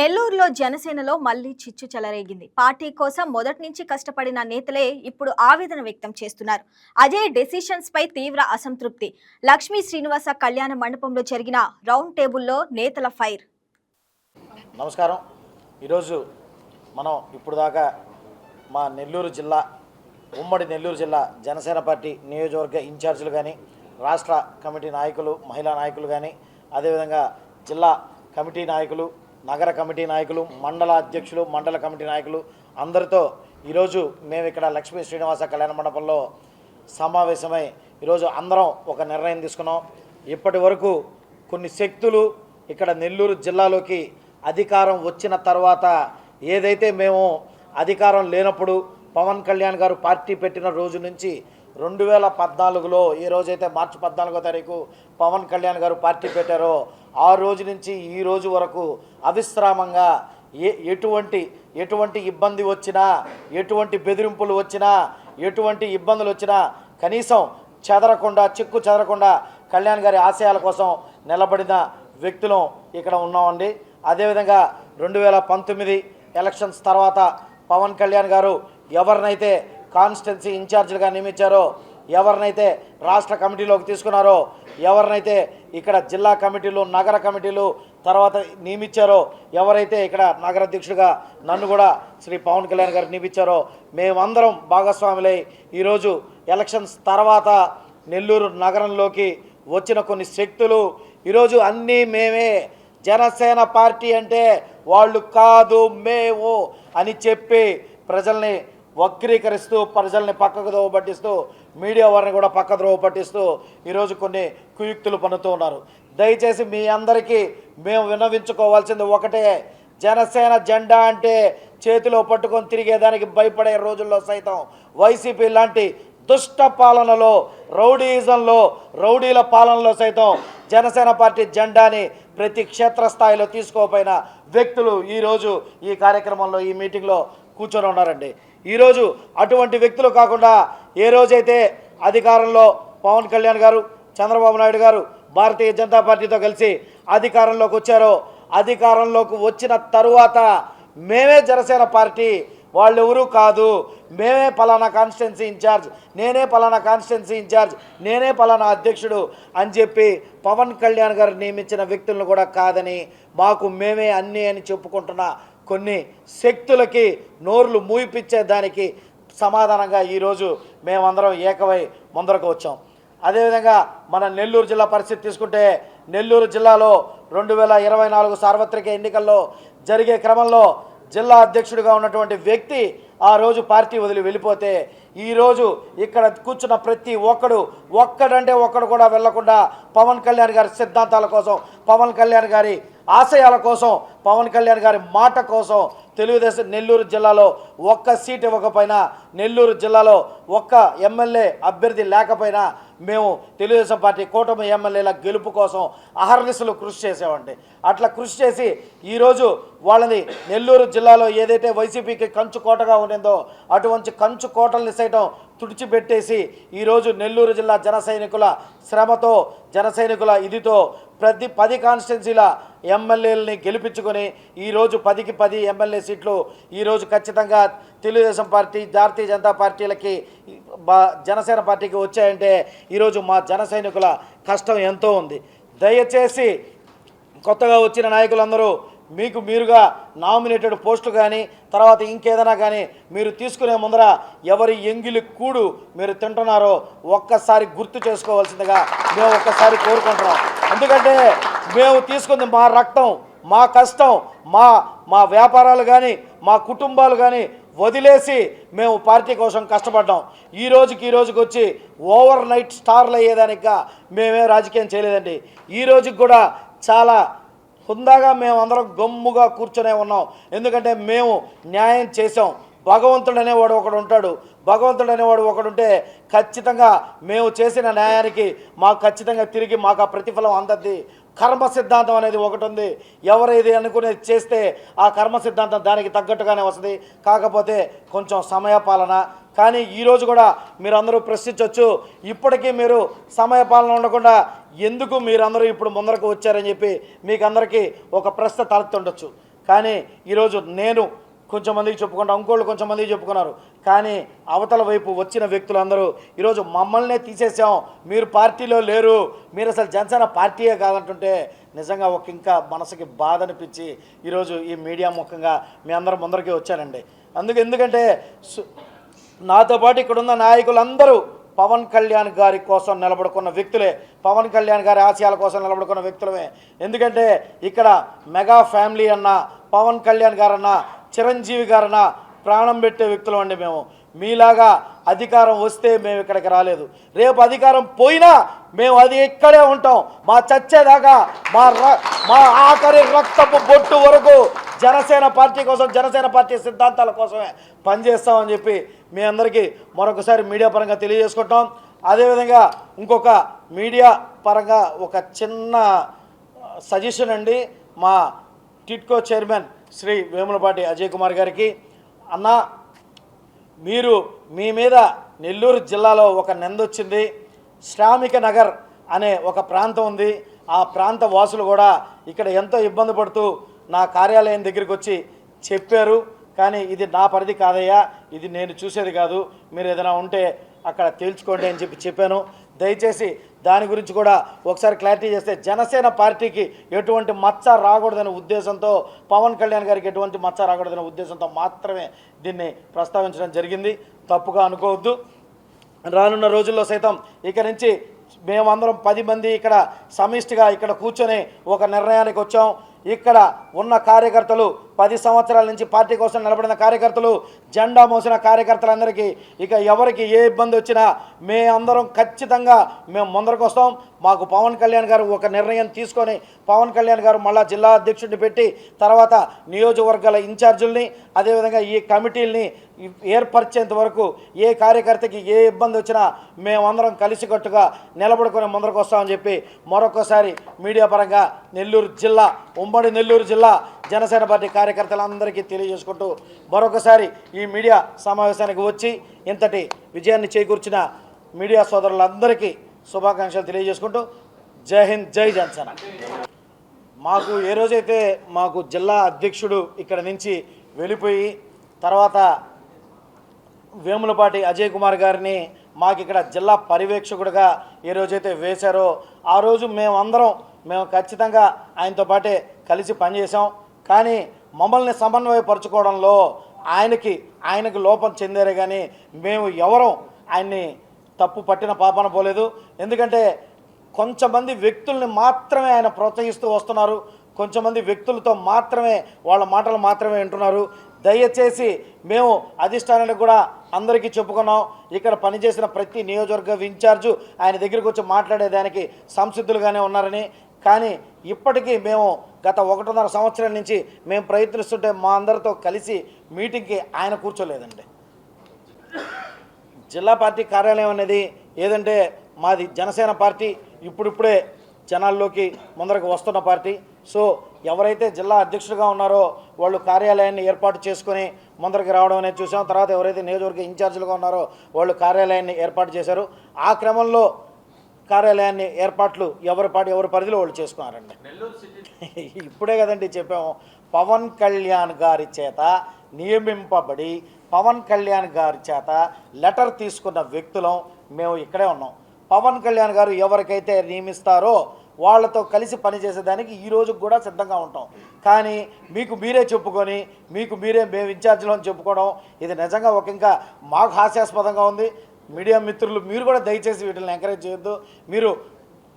నెల్లూరులో జనసేనలో మళ్ళీ చిచ్చు చెలరేగింది. పార్టీ కోసం మొదటి నుంచి కష్టపడిన నేతలే ఇప్పుడు ఆవేదన వ్యక్తం చేస్తున్నారు. అజయ్ డెసిషన్స్ పై తీవ్ర అసంతృప్తి. లక్ష్మీ శ్రీనివాస కళ్యాణ మండపంలో జరిగిన రౌండ్ టేబుల్లో నేతల ఫైర్. నమస్కారం. ఈరోజు మనం ఇప్పుడు దాకా మా నెల్లూరు జిల్లా ఉమ్మడి నెల్లూరు జిల్లా జనసేన పార్టీ నియోజకవర్గ ఇన్ఛార్జీలు కానీ రాష్ట్ర కమిటీ నాయకులు మహిళా నాయకులు కానీ అదేవిధంగా జిల్లా కమిటీ నాయకులు నగర కమిటీ నాయకులు మండల అధ్యక్షులు మండల కమిటీ నాయకులు అందరితో ఈరోజు మేము ఇక్కడ లక్ష్మీ శ్రీనివాస కళ్యాణ మండపంలో సమావేశమై ఈరోజు అందరం ఒక నిర్ణయం తీసుకున్నాం. ఇప్పటి వరకు కొన్ని శక్తులు ఇక్కడ నెల్లూరు జిల్లాలోకి అధికారం వచ్చిన తర్వాత ఏదైతే మేము అధికారం లేనప్పుడు పవన్ కళ్యాణ్ గారు పార్టీ పెట్టిన రోజు నుంచి రెండు వేల పద్నాలుగులో ఏ రోజైతే మార్చి పద్నాలుగో తారీఖు పవన్ కళ్యాణ్ గారు పార్టీ పెట్టారో ఆ రోజు నుంచి ఈ రోజు వరకు అవిశ్రామంగా ఏ ఎటువంటి ఎటువంటి ఇబ్బంది వచ్చినా ఎటువంటి బెదిరింపులు వచ్చినా ఎటువంటి ఇబ్బందులు వచ్చినా కనీసం చెదరకుండా చిక్కు చెదరకుండా కళ్యాణ్ గారి ఆశయాల కోసం నిలబడిన వ్యక్తులం ఇక్కడ ఉన్నామండి. అదేవిధంగా రెండు వేల పంతొమ్మిది ఎలక్షన్స్ తర్వాత పవన్ కళ్యాణ్ గారు ఎవరినైతే కాన్స్టెన్సీ ఇన్ఛార్జీలుగా నియమించారో ఎవరినైతే రాష్ట్ర కమిటీలోకి తీసుకున్నారో ఎవరినైతే ఇక్కడ జిల్లా కమిటీలు నగర కమిటీలు తర్వాత నియమించారో ఎవరైతే ఇక్కడ నగర అధ్యక్షుడిగా నన్ను కూడా శ్రీ పవన్ కళ్యాణ్ గారు నియమించారో మేమందరం భాగస్వాములై ఈరోజు ఎలక్షన్స్ తర్వాత నెల్లూరు నగరంలోకి వచ్చిన కొన్ని శక్తులు. ఈరోజు అన్నీ మేమే. జనసేన పార్టీ అంటే వాళ్ళు కాదు మేము అని చెప్పి ప్రజల్ని వక్రీకరిస్తూ ప్రజల్ని పక్కకు దోవ పట్టిస్తూ మీడియా వారిని కూడా పక్క ద్రోవ పట్టిస్తూ ఈరోజు కొన్ని కుయుక్తులు పన్నుతూ ఉన్నారు. దయచేసి మీ అందరికీ మేము విన్నవించుకోవాల్సింది ఒకటే. జనసేన జెండా అంటే చేతిలో పట్టుకొని తిరిగేదానికి భయపడే రోజుల్లో సైతం వైసీపీ లాంటి దుష్ట పాలనలో రౌడీయిజంలో రౌడీల పాలనలో సైతం జనసేన పార్టీ జెండాని ప్రతి క్షేత్రస్థాయిలో తీసుకోపోయిన వ్యక్తులు ఈరోజు ఈ కార్యక్రమంలో ఈ మీటింగ్లో కూర్చొని ఉన్నారండి. ఈరోజు అటువంటి వ్యక్తులు కాకుండా ఏ రోజైతే అధికారంలో పవన్ కళ్యాణ్ గారు చంద్రబాబు నాయుడు గారు భారతీయ జనతా పార్టీతో కలిసి అధికారంలోకి వచ్చారో అధికారంలోకి వచ్చిన తరువాత మేమే జనసేన పార్టీ వాళ్ళు కాదు. మేమే పలానా కాన్స్టిట్యున్సీ ఇన్ఛార్జ్ నేనే పలానా కాన్స్టిట్యున్సీ ఇన్ఛార్జ్ నేనే పలానా అధ్యక్షుడు అని చెప్పి పవన్ కళ్యాణ్ గారు నియమించిన వ్యక్తులను కూడా కాదని మాకు మేమే అన్నీ అని చెప్పుకుంటున్న కొన్ని శక్తులకి నోర్లు మూయిపించే దానికి సమాధానంగా ఈరోజు మేమందరం ఏకమై ముందరకు వచ్చాం. అదేవిధంగా మన నెల్లూరు జిల్లా పరిస్థితి తీసుకుంటే నెల్లూరు జిల్లాలో రెండు వేల ఇరవై నాలుగు సార్వత్రిక ఎన్నికల్లో జరిగే క్రమంలో జిల్లా అధ్యక్షుడిగా ఉన్నటువంటి వ్యక్తి ఆ రోజు పార్టీ వదిలి వెళ్ళిపోతే ఈరోజు ఇక్కడ కూర్చున్న ప్రతి ఒక్కడు ఒక్కడంటే ఒక్కడు కూడా వెళ్ళకుండా పవన్ కళ్యాణ్ గారి సిద్ధాంతాల కోసం పవన్ కళ్యాణ్ గారి ఆశయాల కోసం పవన్ కళ్యాణ్ గారి మాట కోసం తెలుగుదేశం నెల్లూరు జిల్లాలో ఒక్క సీట్ ఇవ్వకపోయినా నెల్లూరు జిల్లాలో ఒక్క ఎమ్మెల్యే అభ్యర్థి లేకపోయినా మేము తెలుగుదేశం పార్టీ కూటమి ఎమ్మెల్యేల గెలుపు కోసం అహర్నిశలు కృషి చేసామండి అట్లా కృషి చేసి ఈరోజు వాళ్ళని నెల్లూరు జిల్లాలో ఏదైతే వైసీపీకి కంచు కోటగా ఉండిందో అటువంటి కంచు కోటల్ని సైతం తుడిచిపెట్టేసి ఈరోజు నెల్లూరు జిల్లా జన సైనికుల శ్రమతో జన సైనికుల ఇదితో ప్రతి పది కాన్స్టిట్యున్సీల ఎమ్మెల్యేలని గెలిపించుకొని ఈరోజు పదికి పది ఎమ్మెల్యే సీట్లు ఈరోజు ఖచ్చితంగా తెలుగుదేశం పార్టీ భారతీయ జనతా పార్టీలకి జనసేన పార్టీకి వచ్చాయంటే ఈరోజు మా జన సైనికుల కష్టం ఎంతో ఉంది. దయచేసి కొత్తగా వచ్చిన నాయకులందరూ మీకు మీరుగా నామినేటెడ్ పోస్టు కానీ తర్వాత ఇంకేదైనా కానీ మీరు తీసుకునే ముందర ఎవరి ఎంగిలి కూడు మీరు తింటున్నారో ఒక్కసారి గుర్తు చేసుకోవాల్సిందిగా మేము ఒక్కసారి కోరుకుంటున్నాం. ఎందుకంటే మేము తీసుకుంది మా రక్తం మా కష్టం మా మా వ్యాపారాలు కానీ మా కుటుంబాలు కానీ వదిలేసి మేము పార్టీ కోసం కష్టపడ్డాం. ఈ రోజుకి ఈ రోజుకి వచ్చి ఓవర్ నైట్ స్టార్లు అయ్యేదానిక మేమే రాజకీయం చేయలేదండి. ఈ రోజుకి కూడా చాలా హుందాగా మేమందరం గమ్ముగా కూర్చునే ఉన్నాం. ఎందుకంటే మేము న్యాయం చేసాం భగవంతుడు అనేవాడు ఒకడు ఉంటాడు. భగవంతుడు అనేవాడు ఒకడుంటే ఖచ్చితంగా మేము చేసిన న్యాయానికి మాకు ఖచ్చితంగా తిరిగి మాకు ఆ ప్రతిఫలం అందద్ది. కర్మ సిద్ధాంతం అనేది ఒకటి ఉంది ఎవరైతే అనుకునేది చేస్తే ఆ కర్మ సిద్ధాంతం దానికి తగ్గట్టుగానే వస్తుంది. కాకపోతే కొంచెం సమయపాలన కానీ ఈరోజు కూడా మీరందరూ ప్రశ్నించవచ్చు ఇప్పటికీ మీరు సమయపాలన ఉండకుండా ఎందుకు మీరందరూ ఇప్పుడు ముందరకు వచ్చారని చెప్పి మీకు అందరికీ ఒక ప్రశ్న తలెత్తుండొచ్చు. కానీ ఈరోజు నేను కొంచెం మందికి చెప్పుకుంటా ఇంకోళ్ళు కొంచెంమందికి చెప్పుకున్నారు. కానీ అవతల వైపు వచ్చిన వ్యక్తులందరూ ఈరోజు మమ్మల్నే తీసేసాం మీరు పార్టీలో లేరు మీరు అసలు జనసేన పార్టీయే కాదంటుంటే నిజంగా ఒక ఇంకా మనసుకి బాధ అనిపించి ఈరోజు ఈ మీడియా ముఖంగా మీ అందరం ముందరికి వచ్చానండి. అందుకు ఎందుకంటే సు- నాతో పాటు ఇక్కడున్న నాయకులందరూ పవన్ కళ్యాణ్ గారి కోసం నిలబడుకున్న వ్యక్తులే. పవన్ కళ్యాణ్ గారి ఆశయాల కోసం నిలబడుకున్న వ్యక్తులమే. ఎందుకంటే ఇక్కడ మెగా ఫ్యామిలీ అన్న పవన్ కళ్యాణ్ గారన్న చిరంజీవి గారిన ప్రాణం పెట్టే వ్యక్తులు అండి మేము. మీలాగా అధికారం వస్తే మేము ఇక్కడికి రాలేదు. రేపు అధికారం పోయినా మేము అది ఇక్కడే ఉంటాం. మా చచ్చేదాకా మా మా ఆఖరి రక్తపు బొట్టు వరకు జనసేన పార్టీ కోసం జనసేన పార్టీ సిద్ధాంతాల కోసమే పనిచేస్తామని చెప్పి మీ అందరికీ మరొకసారి మీడియా పరంగా తెలియజేసుకుంటాం. అదేవిధంగా ఇంకొక మీడియా పరంగా ఒక చిన్న సజెషన్ అండి. మా టిట్కో చైర్మన్ శ్రీ వేములపాటి అజయ్ కుమార్ గారికి అన్న మీరు మీ మీద నెల్లూరు జిల్లాలో ఒక నిందొచ్చింది శ్రామిక నగర్ అనే ఒక ప్రాంతం ఉంది. ఆ ప్రాంత వాసులు కూడా ఇక్కడ ఎంతో ఇబ్బంది పడుతూ నా కార్యాలయం దగ్గరికి వచ్చి చెప్పారు. కానీ ఇది నా పరిధి కాదయ్యా. ఇది నేను చూసేది కాదు. మీరు ఏదైనా ఉంటే అక్కడ తేల్చుకోండి అని చెప్పి చెప్పాను. దయచేసి దాని గురించి కూడా ఒకసారి క్లారిటీ చేస్తే జనసేన పార్టీకి ఎటువంటి మచ్చ రాకూడదనే ఉద్దేశంతో పవన్ కళ్యాణ్ గారికి ఎటువంటి మచ్చ రాకూడదనే ఉద్దేశంతో మాత్రమే దీన్ని ప్రస్తావించడం జరిగింది. తప్పుగా అనుకోవద్దు. రానున్న రోజుల్లో సైతం ఇక నుంచి మేమందరం పది మంది ఇక్కడ సమిష్టిగా ఇక్కడ కూర్చొని ఒక నిర్ణయానికి వచ్చాం. ఇక్కడ ఉన్న కార్యకర్తలు పది సంవత్సరాల నుంచి పార్టీ కోసం నిలబడిన కార్యకర్తలు జెండా మోసిన కార్యకర్తలందరికీ ఇక ఎవరికి ఏ ఇబ్బంది వచ్చినా మే అందరం ఖచ్చితంగా మేము ముందరకు వస్తాం. మాకు పవన్ కళ్యాణ్ గారు ఒక నిర్ణయం తీసుకొని పవన్ కళ్యాణ్ గారు మళ్ళా జిల్లా అధ్యక్షుడిని పెట్టి తర్వాత నియోజకవర్గాల ఇన్ఛార్జుల్ని అదేవిధంగా ఈ కమిటీల్ని ఏర్పరిచేంత వరకు ఏ కార్యకర్తకి ఏ ఇబ్బంది వచ్చినా మేమందరం కలిసికట్టుగా నిలబడుకొని ముందరకు వస్తామని చెప్పి మరొకసారి మీడియా పరంగా నెల్లూరు జిల్లా ఉమ్మడి నెల్లూరు జిల్లా జనసేన పార్టీ కార్యకర్తలందరికీ తెలియజేసుకుంటూ మరొకసారి ఈ మీడియా సమావేశానికి వచ్చి ఇంతటి విజయాన్ని చేకూర్చిన మీడియా సోదరులందరికీ శుభాకాంక్షలు తెలియజేసుకుంటూ జై హింద్ జై జనసేన. మాకు ఏ రోజైతే మాకు జిల్లా అధ్యక్షుడు ఇక్కడ నుంచి వెళ్ళిపోయి తర్వాత వేములపాటి అజయ్ కుమార్ గారిని మాకు ఇక్కడ జిల్లా పర్యవేక్షకుడిగా ఏ రోజైతే వేశారో ఆ రోజు మేమందరం మేము ఖచ్చితంగా ఆయనతో పాటే కలిసి పనిచేసాం కానీ మమ్మల్ని సమన్వయపరచుకోవడంలో ఆయనకి ఆయనకు లోపం చెందారే కానీ మేము ఎవరం ఆయన్ని తప్పు పట్టిన పాపన పోలేదు. ఎందుకంటే కొంచెమంది వ్యక్తుల్ని మాత్రమే ఆయన ప్రోత్సహిస్తూ వస్తున్నారు. కొంతమంది వ్యక్తులతో మాత్రమే వాళ్ళ మాటలు మాత్రమే వింటున్నారు. దయచేసి మేము అధిష్టానానికి కూడా అందరికీ చెప్పుకున్నాం. ఇక్కడ పనిచేసిన ప్రతి నియోజకవర్గ ఇన్ఛార్జు ఆయన దగ్గరికి వచ్చి మాట్లాడేదానికి సంసిద్ధులుగానే ఉన్నారని. కానీ ఇప్పటికీ మేము గత ఒకటిన్నర సంవత్సరాల నుంచి మేము ప్రయత్నిస్తుంటే మా అందరితో కలిసి మీటింగ్కి ఆయన కూర్చోలేదండి. జిల్లా పార్టీ కార్యాలయం అనేది ఏదంటే మాది జనసేన పార్టీ. ఇప్పుడిప్పుడే జనాల్లోకి ముందరకు వస్తున్న పార్టీ. సో ఎవరైతే జిల్లా అధ్యక్షులుగా ఉన్నారో వాళ్ళు కార్యాలయాన్ని ఏర్పాటు చేసుకొని ముందరికి రావడం అనేది చూసాం. తర్వాత ఎవరైతే నియోజకవర్గ ఇన్ఛార్జీలుగా ఉన్నారో వాళ్ళు కార్యాలయాన్ని ఏర్పాటు చేశారు. ఆ క్రమంలో కార్యాలయాన్ని ఏర్పాట్లు ఎవరి పాటి ఎవరి పరిధిలో వాళ్ళు చేసుకున్నారండి. ఇప్పుడే కదండి చెప్పాము. పవన్ కళ్యాణ్ గారి చేత నియమింపబడి పవన్ కళ్యాణ్ గారి చేత లెటర్ తీసుకున్న వ్యక్తులం మేము ఇక్కడే ఉన్నాం. పవన్ కళ్యాణ్ గారు ఎవరికైతే నియమిస్తారో వాళ్ళతో కలిసి పనిచేసేదానికి ఈ రోజు కూడా సిద్ధంగా ఉంటాం. కానీ మీకు మీరే చెప్పుకొని మీకు మీరే మేము ఇన్ఛార్జ్లో అని చెప్పుకోవడం ఇది నిజంగా ఒక ఇంకా మాకు హాస్యాస్పదంగా ఉంది. మీడియా మిత్రులు మీరు కూడా దయచేసి వీటిని ఎంకరేజ్ చేయొద్దు. మీరు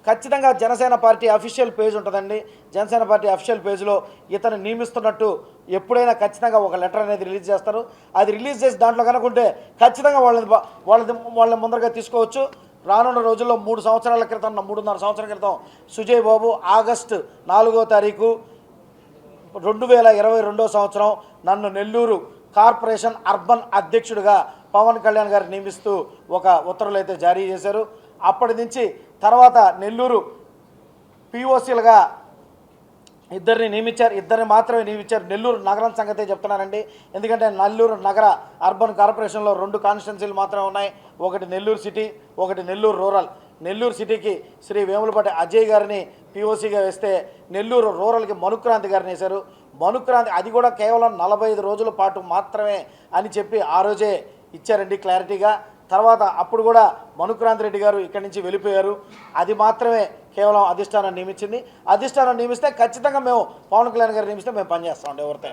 ఖచ్చితంగా జనసేన పార్టీ అఫీషియల్ పేజ్ ఉంటుందండి. జనసేన పార్టీ అఫీషియల్ పేజ్లో ఇతను నియమిస్తున్నట్టు ఎప్పుడైనా ఖచ్చితంగా ఒక లెటర్ అనేది రిలీజ్ చేస్తారు. అది రిలీజ్ చేసి దాంట్లో కనుకుంటే ఖచ్చితంగా వాళ్ళని వాళ్ళని వాళ్ళని ముందరగా తీసుకోవచ్చు. రానున్న రోజుల్లో మూడు సంవత్సరాల క్రితం మూడున్నర సంవత్సరాల క్రితం సుజయ్ బాబు ఆగస్టు నాలుగో తారీఖు రెండు వేల ఇరవై రెండో సంవత్సరం నన్ను నెల్లూరు కార్పొరేషన్ అర్బన్ అధ్యక్షుడిగా పవన్ కళ్యాణ్ గారు నియమిస్తూ ఒక ఉత్తర్వులు అయితే జారీ చేశారు. అప్పటి నుంచి తర్వాత నెల్లూరు పిఓసీలుగా ఇద్దరిని నియమించారు ఇద్దరిని మాత్రమే నియమించారు. నెల్లూరు నగరం సంగతే చెప్తున్నానండి. ఎందుకంటే నెల్లూరు నగర అర్బన్ కార్పొరేషన్లో రెండు కాన్స్టిట్యున్సీలు మాత్రమే ఉన్నాయి. ఒకటి నెల్లూరు సిటీ ఒకటి నెల్లూరు రూరల్. నెల్లూరు సిటీకి శ్రీ వేములపాటి అజయ్ గారిని పిఓసీగా వేస్తే నెల్లూరు రూరల్కి మనుక్రాంతి గారిని వేశారు. మనుక్రాంతి అది కూడా కేవలం నలభై ఐదు రోజుల పాటు మాత్రమే అని చెప్పి ఆ రోజే ఇచ్చారండి క్లారిటీగా. తర్వాత అప్పుడు కూడా మనుక్రాంతి రెడ్డి గారు ఇక్కడి నుంచి వెళ్ళిపోయారు. అది మాత్రమే కేవలం అధిష్టానం నియమించింది. అధిష్టానం నియమిస్తే ఖచ్చితంగా మేము పవన్ కళ్యాణ్ గారు నియమిస్తే మేము పనిచేస్తామండి ఎవరితో